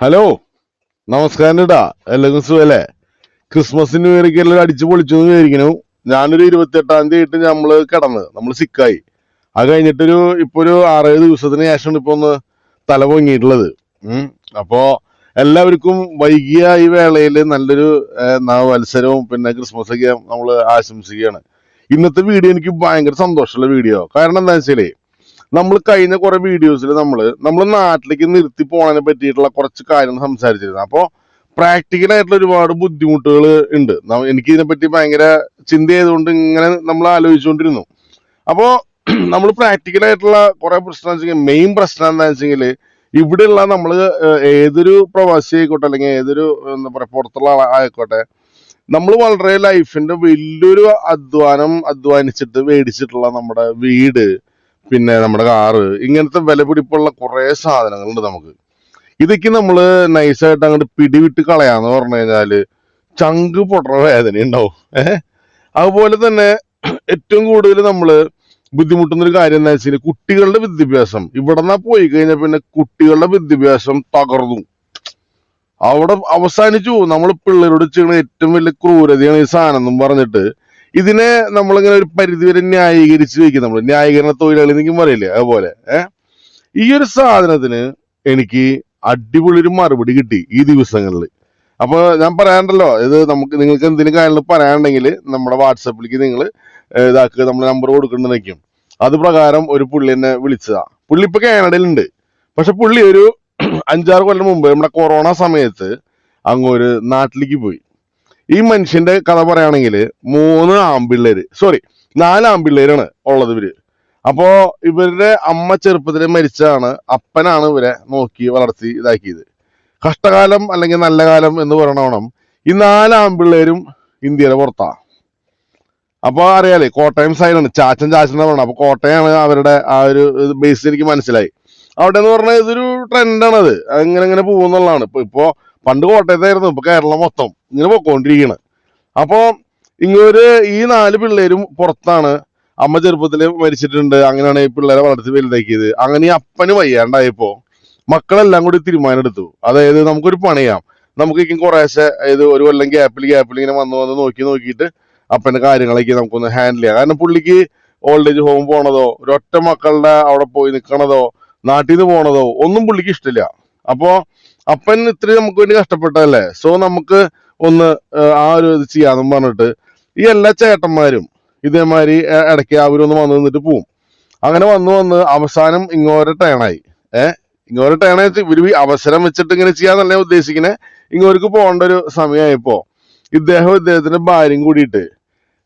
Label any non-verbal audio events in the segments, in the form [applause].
Hello നമസ്കാരം ഇടാ എല്ലാവർക്കും സുഖല്ലേ? ക്രിസ്മസിന് എല്ലാം അടിച്ചു പൊളിച്ചു എന്ന് വിചാരിക്കുന്നു. ഞാനൊരു ഇരുപത്തെട്ടാം തീയതി ആയിട്ട് നമ്മൾ കിടന്ന് നമ്മൾ സിക്കായി അത് കഴിഞ്ഞിട്ടൊരു ഇപ്പൊ ഒരു ആറേഴ് ദിവസത്തിന് ശേഷമാണ് ഇപ്പൊ ഒന്ന് തല പൊങ്ങിയിട്ടുള്ളത്. ഉം. അപ്പോ എല്ലാവർക്കും വൈകിയ ഈ വേളയിൽ നല്ലൊരു നവവത്സരവും പിന്നെ ക്രിസ്മസ് ഒക്കെ നമ്മൾ ആശംസിക്കുകയാണ്. ഇന്നത്തെ വീഡിയോ എനിക്ക് ഭയങ്കര സന്തോഷമുള്ള വീഡിയോ. കാരണം എന്താ വെച്ചാലേ നമ്മൾ കഴിഞ്ഞ കുറെ വീഡിയോസിൽ നമ്മൾ നമ്മൾ നാട്ടിലേക്ക് നിർത്തി പോകാനെ പറ്റിയിട്ടുള്ള കുറച്ച് കാര്യങ്ങൾ സംസാരിച്ചിരുന്നു. അപ്പോൾ പ്രാക്ടിക്കൽ ആയിട്ടുള്ള ഒരുപാട് ബുദ്ധിമുട്ടുകൾ ഉണ്ട്. എനിക്ക് ഇതിനെപ്പറ്റി ഭയങ്കര ചിന്ത ചെയ്തുകൊണ്ട് ഇങ്ങനെ നമ്മൾ ആലോചിച്ചുകൊണ്ടിരുന്നു. അപ്പോൾ നമ്മൾ പ്രാക്ടിക്കൽ ആയിട്ടുള്ള കുറെ പ്രശ്നം വെച്ചെങ്കിൽ മെയിൻ പ്രശ്നം എന്താണെന്ന് വെച്ചെങ്കിൽ ഇവിടെയുള്ള നമ്മൾ ഏതൊരു പ്രവാസി ആയിക്കോട്ടെ അല്ലെങ്കിൽ ഏതൊരു എന്താ പറയുക പുറത്തുള്ള ആയിക്കോട്ടെ നമ്മൾ വളരെ ലൈഫിന്റെ വലിയൊരു അധ്വാനം അധ്വാനിച്ചിട്ട് മേടിച്ചിട്ടുള്ള നമ്മുടെ വീട് പിന്നെ നമ്മുടെ കാറ് ഇങ്ങനത്തെ വില പിടിപ്പുള്ള കുറെ സാധനങ്ങളുണ്ട് നമുക്ക്. ഇതൊക്കെ നമ്മൾ നൈസായിട്ട് അങ്ങോട്ട് പിടിവിട്ട് കളയാന്ന് പറഞ്ഞു കഴിഞ്ഞാൽ ചങ്ക് പൊട്ടണ വേദന ഉണ്ടാവും. ഏഹ്? അതുപോലെ തന്നെ ഏറ്റവും കൂടുതൽ നമ്മൾ ബുദ്ധിമുട്ടുന്ന ഒരു കാര്യം എന്താ വെച്ചാൽ കുട്ടികളുടെ വിദ്യാഭ്യാസം. ഇവിടെന്നാ പോയി കഴിഞ്ഞാൽ പിന്നെ കുട്ടികളുടെ വിദ്യാഭ്യാസം തകർന്നു. അവിടെ അവസാനിച്ചു. നമ്മൾ പിള്ളേരോട് ചെയ്യുന്ന ഏറ്റവും വലിയ ക്രൂരതയാണ് ഈ സാധനം എന്നും പറഞ്ഞിട്ട് ഇതിനെ നമ്മളിങ്ങനെ ഒരു പരിധിവരെ ന്യായീകരിച്ച് വയ്ക്കും. നമ്മൾ ന്യായീകരണ തൊഴിലാളി എന്നെങ്കിലും പറയില്ലേ? അതുപോലെ. ഏഹ് ഈ ഒരു സാധനത്തിന് എനിക്ക് അടിപൊളി ഒരു മറുപടി കിട്ടി ഈ ദിവസങ്ങളിൽ. അപ്പൊ ഞാൻ പറയാണ്ടല്ലോ ഇത് നമുക്ക് നിങ്ങൾക്ക് എന്തെങ്കിലും കാര്യങ്ങൾ പറയാനുണ്ടെങ്കിൽ നമ്മുടെ വാട്സപ്പിലേക്ക് നിങ്ങൾ ഇതാക്കുക നമ്മൾ നമ്പർ കൊടുക്കണ്ടെന്നേക്കും അത് പ്രകാരം ഒരു പുള്ളി എന്നെ വിളിച്ചതാ. പുള്ളി ഇപ്പൊ കാനഡയിലുണ്ട്. പക്ഷെ പുള്ളി ഒരു [clears throat] അഞ്ചാറ് കൊല്ലം മുമ്പ് നമ്മുടെ കൊറോണ സമയത്ത് അങ്ങ് ഒരു നാട്ടിലേക്ക് പോയി. ഈ മനുഷ്യന്റെ കഥ പറയുകയാണെങ്കിൽ മൂന്ന് ആമ്പിള്ളേര് സോറി നാല് ആമ്പിള്ളേരാണ് ഉള്ളത് ഇവർ. അപ്പോ ഇവരുടെ അമ്മ ചെറുപ്പത്തിൽ മരിച്ചതാണ് അപ്പനാണ് ഇവരെ നോക്കി വളർത്തി ഇതാക്കിയത്. കഷ്ടകാലം അല്ലെങ്കിൽ നല്ല കാലം എന്ന് പറയണോണം ഈ നാല് ആമ്പിള്ളേരും ഇന്ത്യയുടെ പുറത്താ. അപ്പൊ അറിയാലേ കോട്ടയം സൈഡാണ് ചാച്ചൻ ചാച്ചൻ എന്ന് പറയണം അപ്പൊ കോട്ടയാണ് അവരുടെ ആ ഒരു ബേസ് എനിക്ക് മനസ്സിലായി. അവിടെ എന്ന് പറഞ്ഞാൽ ഇതൊരു ട്രെൻഡാണ് അത് അങ്ങനെ അങ്ങനെ പോകുന്നുള്ളതാണ് ഇപ്പൊ ഇപ്പോ പണ്ട് കോട്ടയത്തായിരുന്നു ഇപ്പൊ കേരളം മൊത്തം ഇങ്ങനെ പൊക്കോണ്ടിരിക്കുകയാണ് അപ്പോ ഇങ്ങൊരു ഈ നാല് പിള്ളേരും പുറത്താണ്. അമ്മ ചെറുപ്പത്തിൽ മരിച്ചിട്ടുണ്ട് അങ്ങനെയാണ് ഈ പിള്ളേരെ വളർത്തി വലുതാക്കിയത്. അങ്ങനെ ഈ അപ്പന് വയ്യാണ്ടായപ്പോ മക്കളെല്ലാം കൂടി തീരുമാനം എടുത്തു അതായത് നമുക്കൊരു പണിയാം. നമുക്ക് കുറേശ്ശെ ഇത് ഒരു കൊല്ലം ഗ്യാപ്പിൽ ഗ്യാപ്പിൽ ഇങ്ങനെ വന്ന് വന്ന് നോക്കി നോക്കിയിട്ട് അപ്പന്റെ കാര്യങ്ങളൊക്കെ നമുക്കൊന്ന് ഹാൻഡിൽ ചെയ്യാം. കാരണം പുള്ളിക്ക് ഓൾഡ് ഏജ് ഹോം പോണതോ ഒരൊറ്റ മക്കളുടെ അവിടെ പോയി നിൽക്കണതോ നാട്ടിൽ നിന്ന് പോണതോ ഒന്നും പുള്ളിക്ക് ഇഷ്ടമില്ല. അപ്പോ അപ്പൻ ഇത്രയും നമുക്ക് വേണ്ടി കഷ്ടപ്പെട്ടതല്ലേ? സോ നമുക്ക് ഒന്ന് ആ ഒരു ഇത് ചെയ്യാന്നും പറഞ്ഞിട്ട് ഈ എല്ലാ ചേട്ടന്മാരും ഇതേമാതിരി ഇടയ്ക്ക് അവരൊന്ന് വന്ന് നിന്നിട്ട് പോവും. അങ്ങനെ വന്നു വന്ന് അവസാനം ഇങ്ങോരെ ടേണായി ഏഹ് ഇങ്ങോരെ ടേണായി ഇവർ അവസരം വെച്ചിട്ട് ഇങ്ങനെ ചെയ്യാന്നല്ല ഉദ്ദേശിക്കുന്നത് ഇങ്ങോർക്ക് പോകേണ്ട ഒരു സമയമായപ്പോ ഇദ്ദേഹം ഇദ്ദേഹത്തിന്റെ ഭാര്യയും കൂടിയിട്ട്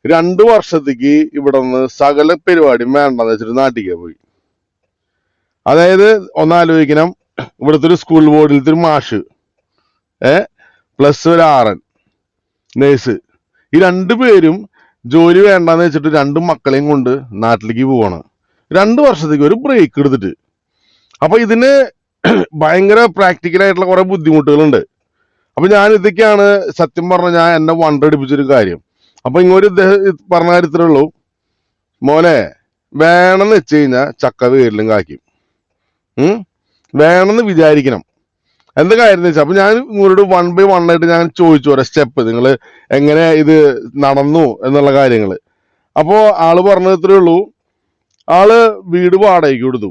രണ്ടു വർഷത്തേക്ക് ഇവിടെ നിന്ന് സകല പരിപാടിയും വേണ്ടെന്ന് വെച്ചിട്ട് നാട്ടിലേക്ക് പോയി. അതായത് ഒന്നാലോചിക്കണം. ഇവിടുത്തെ ഒരു സ്കൂൾ ബോർഡിലത്തെ ഒരു മാഷ്. ഏ? പ്ലസ് ഒരു ആറൻ നേഴ്സ് ഈ രണ്ടു പേരും ജോലി വേണ്ടെന്ന് വെച്ചിട്ട് രണ്ടും മക്കളെയും കൊണ്ട് നാട്ടിലേക്ക് പോവാണ്. രണ്ട് വർഷത്തേക്ക് ഒരു ബ്രേക്ക് എടുത്തിട്ട്. അപ്പൊ ഇതിന് ഭയങ്കര പ്രാക്ടിക്കൽ ആയിട്ടുള്ള കുറെ ബുദ്ധിമുട്ടുകളുണ്ട്. അപ്പൊ ഞാൻ ഇതൊക്കെയാണ് സത്യം പറഞ്ഞ ഞാൻ എന്നെ വണ്ടടിപ്പിച്ചൊരു കാര്യം. അപ്പൊ ഇദ്ദേഹം പറഞ്ഞ കാര്യത്തിലേ ഉള്ളൂ. മോനെ വേണമെന്ന് വെച്ച് കഴിഞ്ഞാൽ ചക്ക വേരിലും കാക്കും വേണമെന്ന് വിചാരിക്കണം. എന്താ കാര്യം എന്ന് വെച്ചാൽ അപ്പൊ ഞാൻ ഇങ്ങോട്ട് വൺ ബൈ വൺ ആയിട്ട് ഞാൻ ചോദിച്ചു ഓരോ സ്റ്റെപ്പ് നിങ്ങൾ എങ്ങനെ ഇത് നടന്നു എന്നുള്ള കാര്യങ്ങൾ അപ്പോൾ ആൾ പറഞ്ഞത് ഇത്രയേ ഉള്ളൂ. ആൾ വീട് വാടകയ്ക്ക് കൊടുത്തു.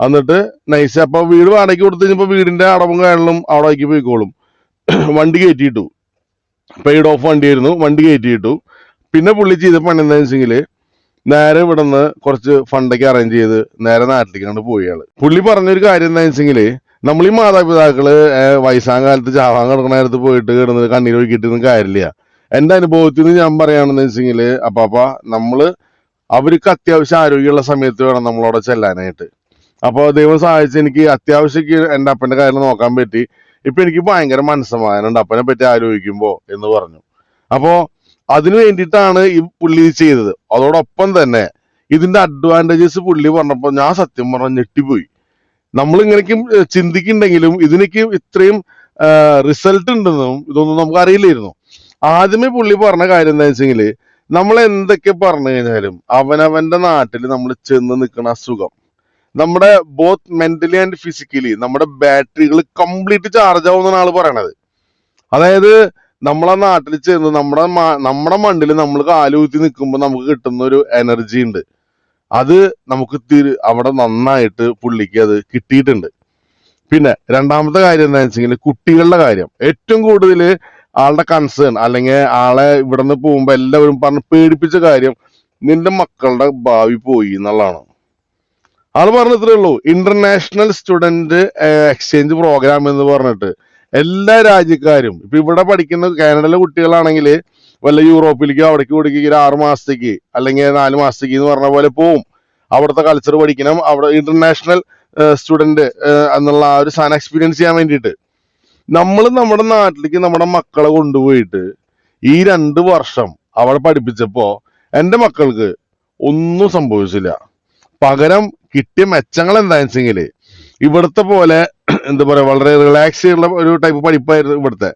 എന്നിട്ട് നൈസ് അപ്പൊ വീട് വാടകയ്ക്ക് കൊടുത്തു കഴിഞ്ഞപ്പോൾ വീടിന്റെ അടവും കാര്യങ്ങളും അവിടേക്ക് പോയിക്കോളും. വണ്ടി കയറ്റിയിട്ടു. പെയ്ഡ് ഓഫ് വണ്ടിയായിരുന്നു വണ്ടി കയറ്റിയിട്ടു. പിന്നെ പുള്ളി ചെയ്ത പണി എന്താണെന്ന് വെച്ചെങ്കിൽ നേരെ ഇവിടുന്ന് കുറച്ച് ഫണ്ടൊക്കെ അറേഞ്ച് ചെയ്ത് നേരെ നാട്ടിലേക്ക് പോയി ആൾ. പുള്ളി പറഞ്ഞൊരു കാര്യം എന്താ വെച്ചെങ്കിൽ നമ്മൾ ഈ മാതാപിതാക്കൾ വയസ്സാം കാലത്ത് ചാവാൻ കിടക്കുന്ന നേരത്ത് പോയിട്ട് കിടന്ന് കണ്ണീര് ഒഴുക്കിയിട്ടൊന്നും കാര്യമില്ല. എന്റെ അനുഭവത്തിൽ നിന്ന് ഞാൻ പറയുകയാണെന്ന് വെച്ചെങ്കിൽ അപ്പാപ്പ നമ്മൾ അവർക്ക് അത്യാവശ്യം ആരോഗ്യമുള്ള സമയത്ത് വേണം നമ്മളവിടെ ചെല്ലാനായിട്ട്. അപ്പോൾ ദൈവം സഹായിച്ച് എനിക്ക് അത്യാവശ്യം എന്റെ അപ്പന്റെ കാര്യം നോക്കാൻ പറ്റി. ഇപ്പൊ എനിക്ക് ഭയങ്കര മനസ്സമാധാനം ഉണ്ട് അപ്പനെ പറ്റി ആലോചിക്കുമ്പോ എന്ന് പറഞ്ഞു. അപ്പോ അതിനു വേണ്ടിയിട്ടാണ് ഈ പുള്ളി ചെയ്തത്. അതോടൊപ്പം തന്നെ ഇതിന്റെ അഡ്വാന്റേജസ് പുള്ളി പറഞ്ഞപ്പോ ഞാൻ സത്യം പറഞ്ഞ ഞെട്ടിപ്പോയി. നമ്മൾ ഇങ്ങനെയൊക്കെ ചിന്തിക്കുന്നുണ്ടെങ്കിലും ഇതിനൊക്കെ ഇത്രയും റിസൾട്ട് ഉണ്ടെന്നും ഇതൊന്നും നമുക്ക് അറിയില്ലായിരുന്നു ആദ്യമേ പുള്ളി പറഞ്ഞ കാര്യം എന്താ വെച്ചെങ്കിൽ നമ്മൾ എന്തൊക്കെ പറഞ്ഞു കഴിഞ്ഞാലും അവനവന്റെ നാട്ടിൽ നമ്മൾ ചെന്ന് നിൽക്കുന്ന അസുഖം. നമ്മുടെ ബോത്ത് മെന്റലി ആൻഡ് ഫിസിക്കലി നമ്മുടെ ബാറ്ററികൾ കംപ്ലീറ്റ് ചാർജ് ആവുമെന്നാണ് ആൾ പറയണത്. അതായത് നമ്മളെ നാട്ടിൽ ചെന്ന് നമ്മുടെ നമ്മുടെ മണ്ണിൽ നമ്മൾ കാലുകുത്തി നിൽക്കുമ്പോൾ നമുക്ക് കിട്ടുന്ന ഒരു എനർജി ഉണ്ട് അത് നമുക്ക് തിരി അവിടെ നന്നായിട്ട് പുള്ളിക്ക് അത് കിട്ടിയിട്ടുണ്ട്. പിന്നെ രണ്ടാമത്തെ കാര്യം എന്താ വെച്ചെങ്കിൽ കുട്ടികളുടെ കാര്യം. ഏറ്റവും കൂടുതൽ ആളുടെ കൺസേൺ അല്ലെങ്കിൽ ആളെ ഇവിടെ നിന്ന് പോകുമ്പോ എല്ലാവരും പറഞ്ഞ് പേടിപ്പിച്ച കാര്യം നിന്റെ മക്കളുടെ ഭാവി പോയി എന്നുള്ളതാണ്. ആൾ പറഞ്ഞത്രേ ഉള്ളൂ ഇന്റർനാഷണൽ സ്റ്റുഡന്റ് എക്സ്ചേഞ്ച് പ്രോഗ്രാം എന്ന് പറഞ്ഞിട്ട്. എല്ലാ രാജ്യക്കാരും ഇപ്പൊ ഇവിടെ പഠിക്കുന്ന കാനഡയിലെ കുട്ടികളാണെങ്കിൽ വല്ല യൂറോപ്പിലേക്കോ അവിടേക്ക് ഇവിടേക്ക് ആറു മാസത്തേക്ക് അല്ലെങ്കിൽ നാല് മാസത്തേക്ക് എന്ന് പറഞ്ഞ പോലെ പോവും. അവിടുത്തെ കൾച്ചർ പഠിക്കണം. അവിടെ ഇന്റർനാഷണൽ സ്റ്റുഡന്റ് എന്നുള്ള ആ ഒരു സാധനം എക്സ്പീരിയൻസ് ചെയ്യാൻ വേണ്ടിയിട്ട്. നമ്മൾ നമ്മുടെ നാട്ടിലേക്ക് നമ്മുടെ മക്കളെ കൊണ്ടുപോയിട്ട് ഈ രണ്ട് വർഷം അവിടെ പഠിപ്പിച്ചപ്പോ എന്റെ മക്കൾക്ക് ഒന്നും സംഭവിച്ചില്ല. പകരം കിട്ടിയ മെച്ചങ്ങൾ എന്താണെന്ന് വെച്ചെങ്കിൽ ഇവിടുത്തെ പോലെ [clears throat] എന്താ പറയാ വളരെ റിലാക്സ് ചെയ്യുന്ന ഒരു ടൈപ്പ് പഠിപ്പായിരുന്നു ഇവിടുത്തെ.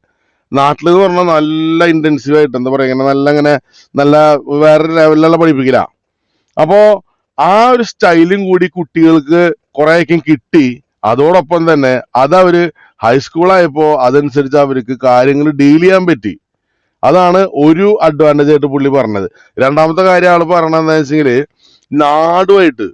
നാട്ടിൽ എന്ന് പറഞ്ഞാൽ നല്ല ഇന്റൻസീവ് ആയിട്ട് എന്താ പറയാ ഇങ്ങനെ നല്ല ഇങ്ങനെ നല്ല വേറെ ലെവലിലുള്ള പഠിപ്പിക്കില്ല അപ്പോ ആ ഒരു സ്റ്റൈലും കൂടി കുട്ടികൾക്ക് കുറേയൊക്കെ കിട്ടി. അതോടൊപ്പം തന്നെ അതവർ ഹൈസ്കൂളായപ്പോൾ അതനുസരിച്ച് അവർക്ക് കാര്യങ്ങൾ ഡീൽ ചെയ്യാൻ പറ്റി. അതാണ് ഒരു അഡ്വാന്റേജ് ആയിട്ട് പുള്ളി പറഞ്ഞത്. രണ്ടാമത്തെ കാര്യം ആൾ പറഞ്ഞതെന്ന് വെച്ചെങ്കിൽ നാടുമായിട്ട്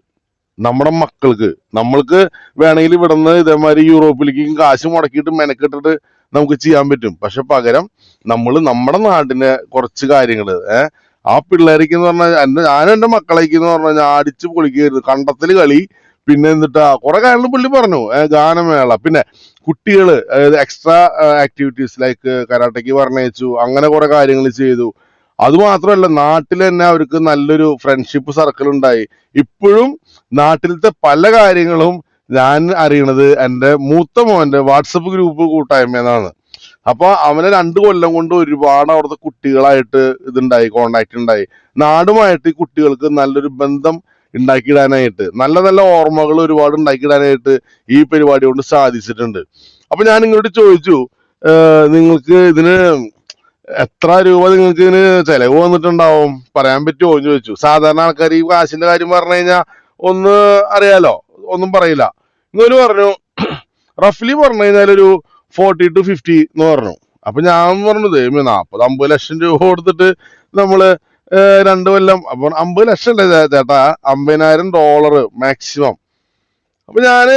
നമ്മുടെ മക്കൾക്ക്. നമ്മൾക്ക് വേണമെങ്കിൽ ഇവിടുന്ന് ഇതേമാതിരി യൂറോപ്പിലേക്ക് കാശ് മുടക്കിയിട്ട് മെനക്കെട്ടിട്ട് നമുക്ക് ചെയ്യാൻ പറ്റും. പക്ഷെ പകരം നമ്മൾ നമ്മുടെ നാട്ടിന്റെ കുറച്ച് കാര്യങ്ങൾ ഏഹ് ആ പിള്ളേർക്ക് എന്ന് പറഞ്ഞാൽ എന്റെ ഞാനും എന്റെ മക്കളേക്ക് എന്ന് പറഞ്ഞാൽ ഞാൻ അടിച്ച് പൊളിക്കരുത് കണ്ടത്തിൽ കളി പിന്നെ എന്നിട്ടാ കുറെ കാര്യങ്ങൾ പുള്ളി പറഞ്ഞു ഗാനമേള പിന്നെ കുട്ടികൾ അതായത് എക്സ്ട്രാ ആക്ടിവിറ്റീസ് ലൈക്ക് കരാട്ടയ്ക്ക് പറഞ്ഞയച്ചു അങ്ങനെ കുറെ കാര്യങ്ങൾ ചെയ്തു. അത് മാത്രമല്ല നാട്ടിൽ തന്നെ അവർക്ക് നല്ലൊരു ഫ്രണ്ട്ഷിപ്പ് സർക്കിൾ ഉണ്ടായി. ഇപ്പോഴും നാട്ടിലത്തെ പല കാര്യങ്ങളും ഞാൻ അറിയണത് എന്റെ മൂത്ത മോന്റെ വാട്സപ്പ് ഗ്രൂപ്പ് കൂട്ടായ്മ എന്നാണ് അപ്പൊ അവനെ രണ്ടു കൊല്ലം കൊണ്ട് ഒരുപാട് അവിടുത്തെ കുട്ടികളായിട്ട് ഇതുണ്ടായി കോണ്ടാക്ട് ഉണ്ടായി. നാടുമായിട്ട് ഈ കുട്ടികൾക്ക് നല്ലൊരു ബന്ധം ഉണ്ടാക്കിയിടാനായിട്ട് നല്ല നല്ല ഓർമ്മകൾ ഒരുപാട് ഉണ്ടാക്കിയിടാനായിട്ട് ഈ പരിപാടി കൊണ്ട് സാധിച്ചിട്ടുണ്ട്. അപ്പൊ ഞാൻ നിങ്ങളോട് ചോദിച്ചു നിങ്ങൾക്ക് ഇതിന് എത്ര രൂപ നിങ്ങൾക്ക് ഇതിന് ചെലവ് വന്നിട്ടുണ്ടാവും? പറയാൻ പറ്റുമോ എന്ന് ചോദിച്ചു. സാധാരണ ആൾക്കാർ ഈ കാശിന്റെ കാര്യം പറഞ്ഞു കഴിഞ്ഞാൽ ഒന്ന് അറിയാലോ? ഒന്നും പറയില്ല. എന്നൊരു പറഞ്ഞു റഫ്ലി പറഞ്ഞു കഴിഞ്ഞാൽ ഒരു ഫോർട്ടി ടു ഫിഫ്റ്റി എന്ന് പറഞ്ഞു. അപ്പൊ ഞാൻ പറഞ്ഞു പറഞ്ഞത് നാപ്പത് അമ്പത് ലക്ഷം രൂപ കൊടുത്തിട്ട് നമ്മൾ രണ്ടു കൊല്ലം അപ്പൊ അമ്പത് ലക്ഷം അല്ലേ ചേട്ടാ? അമ്പതിനായിരം ഡോളർ മാക്സിമം അപ്പൊ ഞാൻ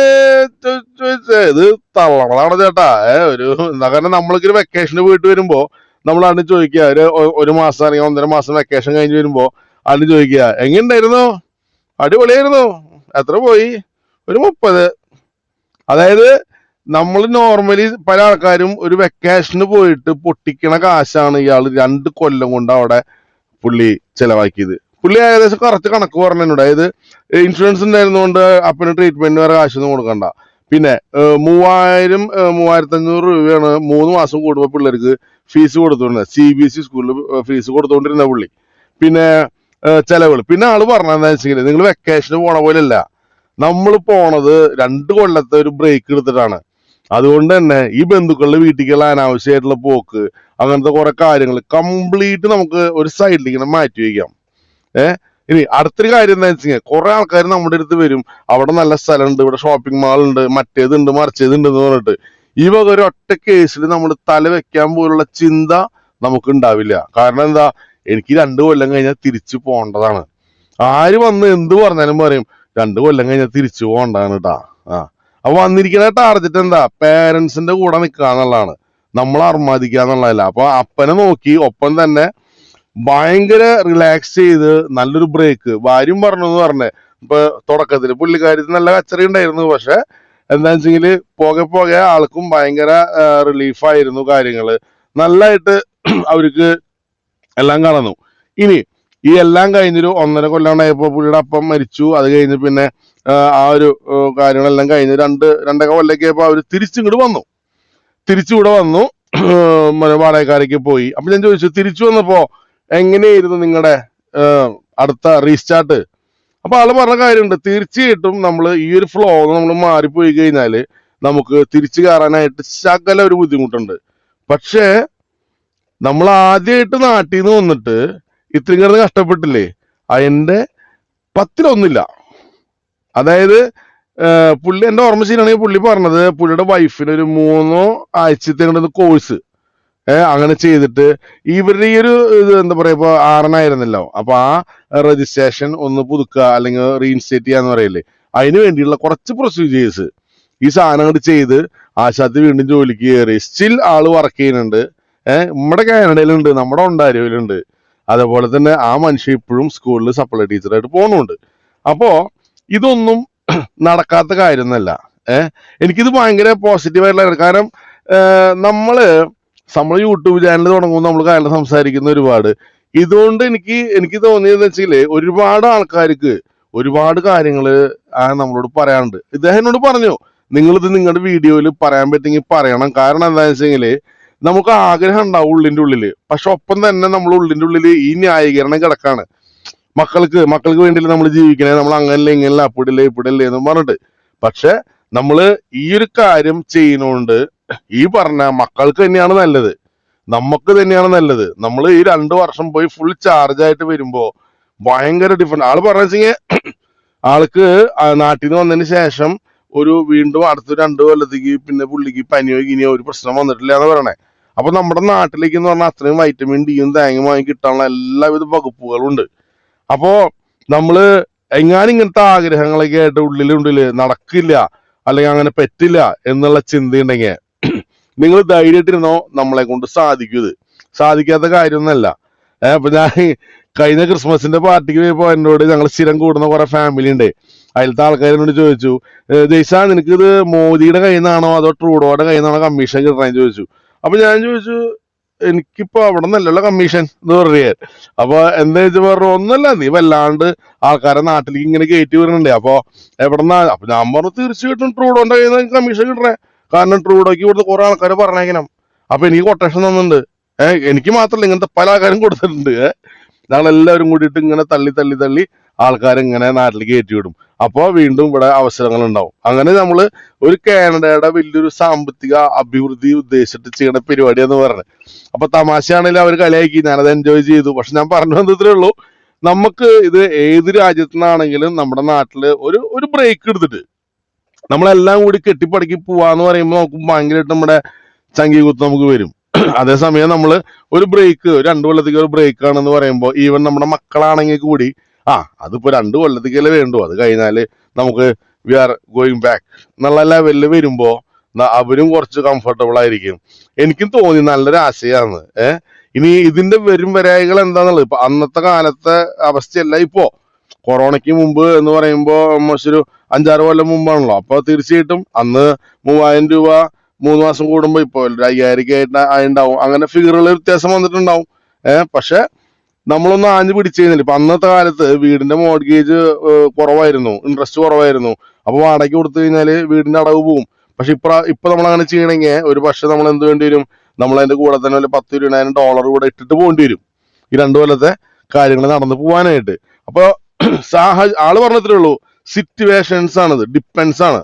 ഇത് തള്ളണതാണ് ചേട്ടാ. ഒരു എന്താ കാരണം നമ്മൾക്ക് വെക്കേഷന് പോയിട്ട് വരുമ്പോ നമ്മളാണ് ചോദിക്കുക ഒരു ഒരു മാസം അല്ലെങ്കിൽ ഒന്നര മാസം വെക്കേഷൻ കഴിഞ്ഞ് വരുമ്പോ ആണ് ചോദിക്കുക എങ്ങനെയുണ്ടായിരുന്നു? അടിപൊളിയായിരുന്നു? എത്ര പോയി? ഒരു മുപ്പത്. അതായത് നമ്മൾ നോർമലി പല ആൾക്കാരും ഒരു വെക്കേഷന് പോയിട്ട് പൊട്ടിക്കണ കാശാണ് ഇയാൾ രണ്ട് കൊല്ലം കൊണ്ട് അവിടെ പുള്ളി ചെലവാക്കിയത്. പുള്ളി ഏകദേശം കറക്റ്റ് കണക്ക് പറഞ്ഞു അതായത് ഇൻഷുറൻസ് ഉണ്ടായിരുന്നുകൊണ്ട് അപ്പന് ട്രീറ്റ്മെന്റ് വേറെ കാശൊന്നും കൊടുക്കണ്ട. പിന്നെ മൂവായിരം ഏഹ്, മൂവായിരത്തി അഞ്ഞൂറ് രൂപയാണ് മൂന്ന് മാസം കൂടുമ്പോൾ പിള്ളേർക്ക് ഫീസ് കൊടുത്തോണ്ടിരുന്നത് സി ബി എസ് ഇ സ്കൂളിൽ ഫീസ് കൊടുത്തോണ്ടിരുന്ന പുള്ളി. പിന്നെ ചെലവുകൾ. പിന്നെ ആൾ പറഞ്ഞതെന്ന് വെച്ചെങ്കിൽ നിങ്ങൾ വെക്കേഷന് പോണ പോലെയല്ല. നമ്മൾ പോണത് രണ്ട് കൊല്ലത്തെ ഒരു ബ്രേക്ക് എടുത്തിട്ടാണ്. അതുകൊണ്ട് തന്നെ ഈ ബന്ധുക്കളുടെ വീട്ടിലേക്കുള്ള അനാവശ്യമായിട്ടുള്ള പോക്ക് അങ്ങനത്തെ കുറെ കാര്യങ്ങൾ കംപ്ലീറ്റ് നമുക്ക് ഒരു സൈഡിലേക്ക് മാറ്റി വയ്ക്കാം. ഏഹ് ഇനി അടുത്തൊരു കാര്യം എന്താ വെച്ചാൽ കുറെ ആൾക്കാർ നമ്മുടെ അടുത്ത് വരും. അവിടെ നല്ല സ്ഥലമുണ്ട് ഇവിടെ ഷോപ്പിംഗ് മാൾ ഉണ്ട് മറ്റേതുണ്ട് മറിച്ചേതുണ്ട് എന്ന് പറഞ്ഞിട്ട്. ഈ വക ഒരു ഒറ്റ കേസിൽ നമ്മൾ തല വെക്കാൻ പോലുള്ള ചിന്ത നമുക്ക് ഉണ്ടാവില്ല. കാരണം എന്താ എനിക്ക് രണ്ട് കൊല്ലം കഴിഞ്ഞാൽ തിരിച്ചു പോകേണ്ടതാണ്. ആര് വന്ന് എന്ത് പറഞ്ഞാലും പറയും രണ്ട് കൊല്ലം കഴിഞ്ഞാൽ തിരിച്ചു പോകേണ്ടതാണ് കേട്ടാ ആ. അപ്പൊ വന്നിരിക്കുന്ന ടാർജറ്റ് എന്താ? പേരൻസിന്റെ കൂടെ നിൽക്കുക എന്നുള്ളതാണ് നമ്മൾ അർമാദിക്കുക എന്നുള്ളതല്ല അപ്പൊ അപ്പനെ നോക്കി ഒപ്പം തന്നെ ഭയങ്കര റിലാക്സ് ചെയ്ത് നല്ലൊരു ബ്രേക്ക് ഭാര്യയും പറഞ്ഞു എന്ന് പറഞ്ഞേ ഇപ്പൊ തുടക്കത്തിൽ പുള്ളിക്കാരി നല്ല കച്ചറി ഉണ്ടായിരുന്നു പക്ഷെ എന്താ വെച്ചെങ്കിൽ പോകെ പോകെ ആൾക്കും ഭയങ്കര റിലീഫായിരുന്നു കാര്യങ്ങൾ. നല്ലതായിട്ട് [clears throat] അവർക്ക് എല്ലാം കാണുന്നു ഇനി ഈ എല്ലാം കഴിഞ്ഞൊരു ഒന്നര കൊല്ലമായപ്പോ പുള്ളിയുടെ അപ്പം മരിച്ചു. അത് കഴിഞ്ഞ് പിന്നെ ആ, ഒരു കാര്യങ്ങളെല്ലാം കഴിഞ്ഞ് രണ്ട് രണ്ടര കൊല്ലൊക്കെ ആയപ്പോ അവർ തിരിച്ചിങ്ങോട്ട് വന്നു. തിരിച്ചിവിടെ വന്നു. [clears throat] വാടകക്കാരേക്ക് പോയി. അപ്പൊ ഞാൻ ചോദിച്ചു തിരിച്ചു വന്നപ്പോ എങ്ങനെയായിരുന്നു നിങ്ങളുടെ അടുത്ത റീസ്റ്റാർട്ട് അപ്പൊ ആൾ പറഞ്ഞ കാര്യമുണ്ട്. തീർച്ചയായിട്ടും നമ്മൾ ഈ ഒരു ഫ്ലോ നമ്മൾ മാറിപ്പോയി കഴിഞ്ഞാൽ നമുക്ക് തിരിച്ചു കയറാനായിട്ട് ശകല ഒരു ബുദ്ധിമുട്ടുണ്ട്. പക്ഷേ നമ്മൾ ആദ്യമായിട്ട് നാട്ടിൽ നിന്ന് വന്നിട്ട് ഇത്രയും കിടന്ന് കഷ്ടപ്പെട്ടില്ലേ? അതിന്റെ പത്തിലൊന്നില്ല. അതായത് പുള്ളി എന്റെ ഓർമ്മ ശരിയാണെങ്കിൽ പുള്ളി പറഞ്ഞത് പുള്ളിയുടെ വൈഫിന് ഒരു മൂന്നോ ആഴ്ചത്തെ കോഴ്സ് അങ്ങനെ ചെയ്തിട്ട് ഇവരുടെ ഈ ഒരു ഇത് എന്താ പറയാ ഇപ്പൊ ആറനായിരുന്നല്ലോ അപ്പൊ ആ രജിസ്ട്രേഷൻ ഒന്ന് പുതുക്കുക അല്ലെങ്കിൽ റീഇൻസ്റ്റേറ്റ് ചെയ്യാന്ന് പറയല്ലേ? അതിന് വേണ്ടിയുള്ള കുറച്ച് പ്രൊസീജിയേഴ്സ് ഈ സാധനം അങ്ങോട്ട് ചെയ്ത് ആശാത്തി വീണ്ടും ജോലിക്ക് കയറി. സ്റ്റിൽ ആൾ വർക്ക് ചെയ്യുന്നുണ്ട്. ഏഹ് നമ്മുടെ കാനഡയിലുണ്ട് നമ്മുടെ ഒണ്ടാരിയോയിലുണ്ട്. അതേപോലെ തന്നെ ആ മനുഷ്യൻ ഇപ്പോഴും സ്കൂളിൽ സപ്ലൈ ടീച്ചറായിട്ട് പോകുന്നുണ്ട് അപ്പോ ഇതൊന്നും [clears throat] നടക്കാത്ത കാര്യമൊന്നല്ല ഏഹ് എനിക്കിത് ഭയങ്കര പോസിറ്റീവായിട്ടുള്ള. കാരണം നമ്മൾ നമ്മൾ യൂട്യൂബ് ചാനൽ തുടങ്ങുമ്പോൾ നമ്മൾ കാര്യം സംസാരിക്കുന്ന ഒരുപാട്. ഇതുകൊണ്ട് എനിക്ക് എനിക്ക് തോന്നിയതെന്ന് വെച്ചാൽ ഒരുപാട് ആൾക്കാർക്ക് ഒരുപാട് കാര്യങ്ങൾ ആ നമ്മളോട് പറയാനുണ്ട്. ഇദ്ദേഹം എന്നോട് പറഞ്ഞു നിങ്ങളിത് നിങ്ങളുടെ വീഡിയോയിൽ പറയാൻ പറ്റുമെങ്കിൽ പറയണം. കാരണം എന്താണെന്ന് വെച്ചെങ്കിൽ നമുക്ക് ആഗ്രഹം ഉണ്ടാവും ഉള്ളിന്റെ ഉള്ളിൽ. പക്ഷെ ഒപ്പം തന്നെ നമ്മൾ ഉള്ളിന്റെ ഉള്ളിൽ ഈ ന്യായീകരണം കിടക്കാണ്. മക്കൾക്ക് മക്കൾക്ക് വേണ്ടിയില്ല നമ്മൾ ജീവിക്കണേ. നമ്മൾ അങ്ങനല്ലേ ഇങ്ങനല്ല അപ്പിടില്ലേ ഇപ്പിടില്ലേ എന്ന് പറഞ്ഞിട്ട്. പക്ഷെ നമ്മൾ ഈ ഒരു കാര്യം ചെയ്യുന്നോണ്ട് ഈ പറഞ്ഞ മക്കൾക്ക് തന്നെയാണ് നല്ലത്. നമുക്ക് തന്നെയാണ് നല്ലത്. നമ്മൾ ഈ രണ്ടു വർഷം പോയി ഫുൾ ചാർജ് ആയിട്ട് വരുമ്പോ ഭയങ്കര ഡിഫറെന്റ് ആൾ പറഞ്ഞ വെച്ചെങ്കിൽ ആൾക്ക് നാട്ടിൽ നിന്ന് വന്നതിന് ശേഷം ഒരു വീണ്ടും അടുത്ത രണ്ടു കൊല്ലത്തേക്ക് പിന്നെ പുള്ളിക്ക് പനിയോ ഗിനിയോ ഒരു പ്രശ്നം വന്നിട്ടില്ല എന്ന് പറയണേ. അപ്പൊ നമ്മുടെ നാട്ടിലേക്ക് എന്ന് പറഞ്ഞാൽ അത്രയും വൈറ്റമിൻ ഡിയും തേങ്ങയും വാങ്ങി കിട്ടാനുള്ള എല്ലാവിധ വകുപ്പുകളും ഉണ്ട് അപ്പോ നമ്മൾ എങ്ങാനും ഇങ്ങനത്തെ ആഗ്രഹങ്ങളൊക്കെ ആയിട്ട് ഉള്ളിലുണ്ടിൽ നടക്കില്ല അല്ലെങ്കിൽ അങ്ങനെ പറ്റില്ല എന്നുള്ള ചിന്തയുണ്ടെങ്കിൽ നിങ്ങൾ ധൈര്യമായിട്ടിരുന്നോ നമ്മളെ കൊണ്ട് സാധിക്കൂ ഇത് സാധിക്കാത്ത കാര്യമൊന്നുമല്ല. അപ്പൊ ഞാൻ കഴിഞ്ഞ ക്രിസ്മസിന്റെ പാർട്ടിക്ക് പോയപ്പോ എന്നോട് ഞങ്ങൾ സ്ഥിരം കൂടുന്ന കുറെ ഫാമിലി ഉണ്ട്. അതിലത്തെ ആൾക്കാർ എന്നോട് ചോദിച്ചു ജയ്സാ നിനക്ക് ഇത് മോദിയുടെ കയ്യിൽ നിന്നാണോ അതോ ട്രൂഡോയുടെ കയ്യിൽ നിന്നാണോ കമ്മീഷൻ കിട്ടണമെന്ന് ചോദിച്ചു. അപ്പൊ ഞാൻ ചോദിച്ചു എനിക്കിപ്പോ അവിടെ നിന്നല്ലല്ലോ കമ്മീഷൻ എന്ന് പറഞ്ഞു അപ്പൊ എന്താ വെച്ചാൽ പറഞ്ഞു ഒന്നല്ല നീ വല്ലാണ്ട് ആൾക്കാരെ നാട്ടിലേക്ക് ഇങ്ങനെ കയറ്റി വരുന്നുണ്ട് അപ്പൊ എവിടെന്നാ? അപ്പൊ ഞാൻ പറഞ്ഞു തീർച്ചയായിട്ടും ട്രൂഡോന്റെ കയ്യിൽ നിന്ന് കമ്മീഷൻ കിട്ടണേ. കാരണം ട്രൂഡോയ്ക്ക് ഇവിടുന്ന് കുറെ ആൾക്കാർ പറഞ്ഞേക്കണം. അപ്പൊ എനിക്ക് കൊട്ടേഷൻ തന്നിട്ടുണ്ട്. ഏഹ് എനിക്ക് മാത്രമല്ല ഇങ്ങനത്തെ പല ആൾക്കാരും കൊടുത്തിട്ടുണ്ട്. ഏഹ് ഞങ്ങൾ എല്ലാവരും കൂടിയിട്ട് ഇങ്ങനെ തള്ളി തള്ളി തള്ളി ആൾക്കാരിങ്ങനെ നാട്ടിലേക്ക് കയറ്റി വിടും അപ്പോൾ വീണ്ടും ഇവിടെ അവസരങ്ങൾ ഉണ്ടാവും അങ്ങനെ നമ്മൾ ഒരു കാനഡയുടെ വലിയൊരു സാമ്പത്തിക അഭിവൃദ്ധി ഉദ്ദേശിച്ചിട്ട് ചെയ്യുന്ന പരിപാടി എന്ന് പറയുന്നത് അപ്പൊ തമാശയാണെങ്കിലും അവർ കളിയാക്കി. ഞാനത് എൻജോയ് ചെയ്തു. പക്ഷെ ഞാൻ പറഞ്ഞു വന്നതേ ഉള്ളൂ. നമുക്ക് ഇത് ഏത് രാജ്യത്തു നിന്നാണെങ്കിലും നമ്മുടെ നാട്ടിൽ ഒരു ഒരു ബ്രേക്ക് എടുത്തിട്ട് നമ്മളെല്ലാം കൂടി കെട്ടിപ്പടക്കി പോവാന്ന് പറയുമ്പോൾ നമുക്ക് ഭയങ്കരമായിട്ട് നമ്മുടെ ചങ്കി കുത്ത് നമുക്ക് വരും. [clears throat] അതേസമയം നമ്മൾ ഒരു ബ്രേക്ക് രണ്ടു കൊല്ലത്തേക്ക് ഒരു ബ്രേക്ക് ആണെന്ന് പറയുമ്പോൾ ഈവൻ നമ്മുടെ മക്കളാണെങ്കിൽ കൂടി ആ അതിപ്പോ രണ്ടു കൊല്ലത്തേക്കല്ലേ വേണ്ടു. അത് കഴിഞ്ഞാൽ നമുക്ക് വി ആർ ഗോയിങ് ബാക്ക് എന്നുള്ള ലെവലിൽ വരുമ്പോ അവരും കുറച്ച് കംഫർട്ടബിൾ ആയിരിക്കും. എനിക്കും തോന്നി നല്ലൊരു ആശയമാണ് ഏഹ് ഇനി ഇതിന്റെ വരും വരായികൾ എന്താന്നുള്ളത്? ഇപ്പൊ അന്നത്തെ കാലത്തെ അവസ്ഥയല്ല ഇപ്പോ. കൊറോണയ്ക്ക് മുമ്പ് എന്ന് പറയുമ്പോൾ ഒരു അഞ്ചാറ് കൊല്ലം മുമ്പാണല്ലോ. അപ്പൊ തീർച്ചയായിട്ടും അന്ന് മൂവായിരം രൂപ മൂന്ന് മാസം കൂടുമ്പോ ഇപ്പൊ ഒരു അയ്യായിരം ആയിണ്ടാവും. അങ്ങനെ ഫിഗറുകൾ വ്യത്യാസം വന്നിട്ടുണ്ടാവും. ഏഹ് പക്ഷെ നമ്മളൊന്ന് ആഞ്ഞു പിടിച്ചിരുന്നില്ല ഇപ്പൊ അന്നത്തെ കാലത്ത് വീടിന്റെ മോഡ്ഗേജ് കുറവായിരുന്നു. ഇൻട്രസ്റ്റ് കുറവായിരുന്നു. അപ്പൊ വാടകയ്ക്ക് കൊടുത്തു കഴിഞ്ഞാൽ വീടിന്റെ അടവ് പോവും. പക്ഷെ ഇപ്പൊ ഇപ്പൊ നമ്മൾ അങ്ങനെ ചെയ്യണമെങ്കിൽ ഒരു പക്ഷെ നമ്മൾ എന്ത് വേണ്ടി വരും? നമ്മൾ അതിന്റെ കൂടെ തന്നെ ഒരു പത്ത് ഇരുപതിനായിരം ഡോളർ കൂടെ ഇട്ടിട്ട് പോകേണ്ടി വരും. ഈ രണ്ടു കൊല്ലത്തെ കാര്യങ്ങൾ നടന്നു പോവാനായിട്ട്. അപ്പൊ [clears throat] സാഹച ആൾ പറഞ്ഞത്രേ ഉള്ളൂ. സിറ്റുവേഷൻസ് ആണ് ഇത് ഡിപ്പെൻസ് ആണ്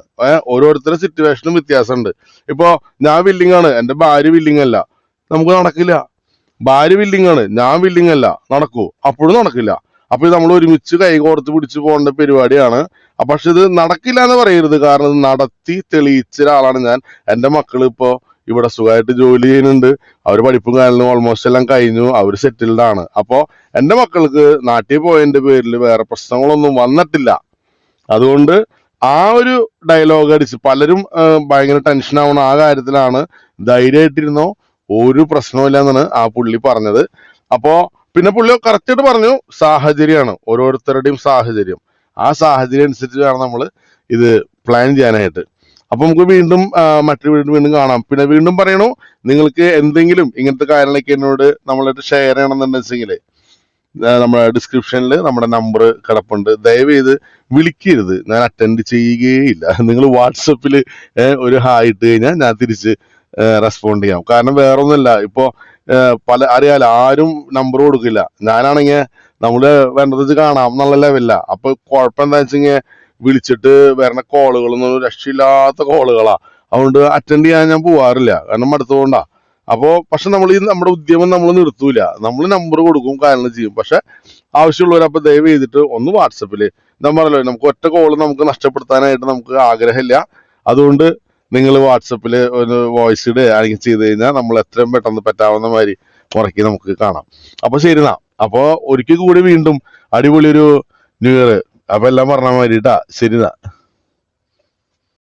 ഓരോരുത്തരുടെ സിറ്റുവേഷനും വ്യത്യാസമുണ്ട്. ഇപ്പൊ ഞാൻ വില്ലിംഗ് ആണ്. എന്റെ ഭാര്യ വില്ലിംഗ് അല്ല. നമുക്ക് നടക്കില്ല. ഭാര്യ വില്ലിംഗ് ആണ്. ഞാൻ വില്ലിംഗ് അല്ല. നടക്കൂ. അപ്പോഴും നടക്കില്ല. അപ്പൊ നമ്മൾ ഒരുമിച്ച് കൈകോർത്ത് പിടിച്ച് പോകേണ്ട പരിപാടിയാണ്. പക്ഷെ ഇത് നടക്കില്ല എന്ന് പറയരുത്. കാരണം ഇത് നടത്തി തെളിയിച്ച ഒരാളാണ് ഞാൻ. എന്റെ മക്കൾ ഇപ്പോ ഇവിടെ സുഖമായിട്ട് ജോലി ചെയ്യുന്നുണ്ട്. അവർ പഠിപ്പും കാര്യങ്ങളും ഓൾമോസ്റ്റ് എല്ലാം കഴിഞ്ഞു. അവർ സെറ്റിൽഡ് ആണ്. അപ്പോ എന്റെ മക്കൾക്ക് നാട്ടിൽ പോയതിന്റെ പേരിൽ വേറെ പ്രശ്നങ്ങളൊന്നും വന്നിട്ടില്ല. അതുകൊണ്ട് ആ ഒരു ഡയലോഗ് അടിച്ച് പലരും ഭയങ്കര ടെൻഷൻ ആവണ ആ കാര്യത്തിലാണ് ധൈര്യമായിട്ടിരുന്നോ ഒരു പ്രശ്നവുമില്ല എന്നാണ് ആ പുള്ളി പറഞ്ഞത്. അപ്പോ പിന്നെ പുള്ളി കറക്റ്റായിട്ട് പറഞ്ഞു സാഹചര്യമാണ് ഓരോരുത്തരുടെയും സാഹചര്യം. ആ സാഹചര്യം അനുസരിച്ച് വേണം നമ്മൾ ഇത് പ്ലാൻ ചെയ്യാനായിട്ട്. അപ്പൊ നമുക്ക് വീണ്ടും മറ്റൊരു വീണ്ടും വീണ്ടും കാണാം. പിന്നെ വീണ്ടും പറയണു നിങ്ങൾക്ക് എന്തെങ്കിലും ഇങ്ങനത്തെ കാര്യങ്ങളൊക്കെ എന്നോട് നമ്മളായിട്ട് ഷെയർ ചെയ്യണമെന്നുണ്ടെങ്കിൽ നമ്മുടെ ഡിസ്ക്രിപ്ഷനിൽ നമ്മുടെ നമ്പർ കിടപ്പുണ്ട്. ദയവേത് വിളിക്കരുത്. ഞാൻ അറ്റൻഡ് ചെയ്യുകയില്ല. നിങ്ങൾ വാട്സപ്പിൽ ഒരു ഹായ് ഇട്ട് കഴിഞ്ഞാൽ ഞാൻ തിരിച്ച് റെസ്പോണ്ട് ചെയ്യാം. കാരണം വേറൊന്നുമില്ല. ഇപ്പോൾ പല അറിയാലോ ആരും നമ്പർ കൊടുക്കില്ല. ഞാനാണെങ്കിൽ നമ്മൾ വേണ്ടത് കാണാം എന്നുള്ള ലെവലില്ല അപ്പൊ കുഴപ്പം എന്താ വെച്ചെങ്കിൽ വിളിച്ചിട്ട് വരുന്ന കോളുകളൊന്നും രക്ഷയില്ലാത്ത കോളുകളാ അതുകൊണ്ട് അറ്റൻഡ് ചെയ്യാൻ ഞാൻ പോവാറില്ല. കാരണം മടുത്തുകൊണ്ടാ അപ്പോ പക്ഷെ നമ്മൾ ഈ നമ്മുടെ ഉദ്യമം നമ്മൾ നിർത്തൂല. നമ്മൾ നമ്പർ കൊടുക്കും കാര്യങ്ങൾ ചെയ്യും. പക്ഷെ ആവശ്യമുള്ളവർ അപ്പൊ ദയവ് ചെയ്തിട്ട് ഒന്ന് വാട്സപ്പിൽ ഞാൻ പറഞ്ഞല്ലോ നമുക്ക് ഒറ്റ കോൾ നമുക്ക് നഷ്ടപ്പെടുത്താനായിട്ട് നമുക്ക് ആഗ്രഹമില്ല. അതുകൊണ്ട് നിങ്ങൾ വാട്സപ്പിൽ ഒരു വോയിസ് ഇടുക. അല്ലെങ്കിൽ ചെയ്ത് കഴിഞ്ഞാൽ നമ്മൾ എത്രയും പെട്ടെന്ന് പറ്റാവുന്ന മാതിരി മുറയ്ക്ക് നമുക്ക് കാണാം. അപ്പൊ ശരി എന്നാ. അപ്പൊ ഒരിക്കൽ കൂടി വീണ്ടും അടിപൊളി ഒരു ന്യൂ ഇയർ അപ്പൊ എല്ലാം പറഞ്ഞ മാതിരി ശരി എന്നാ.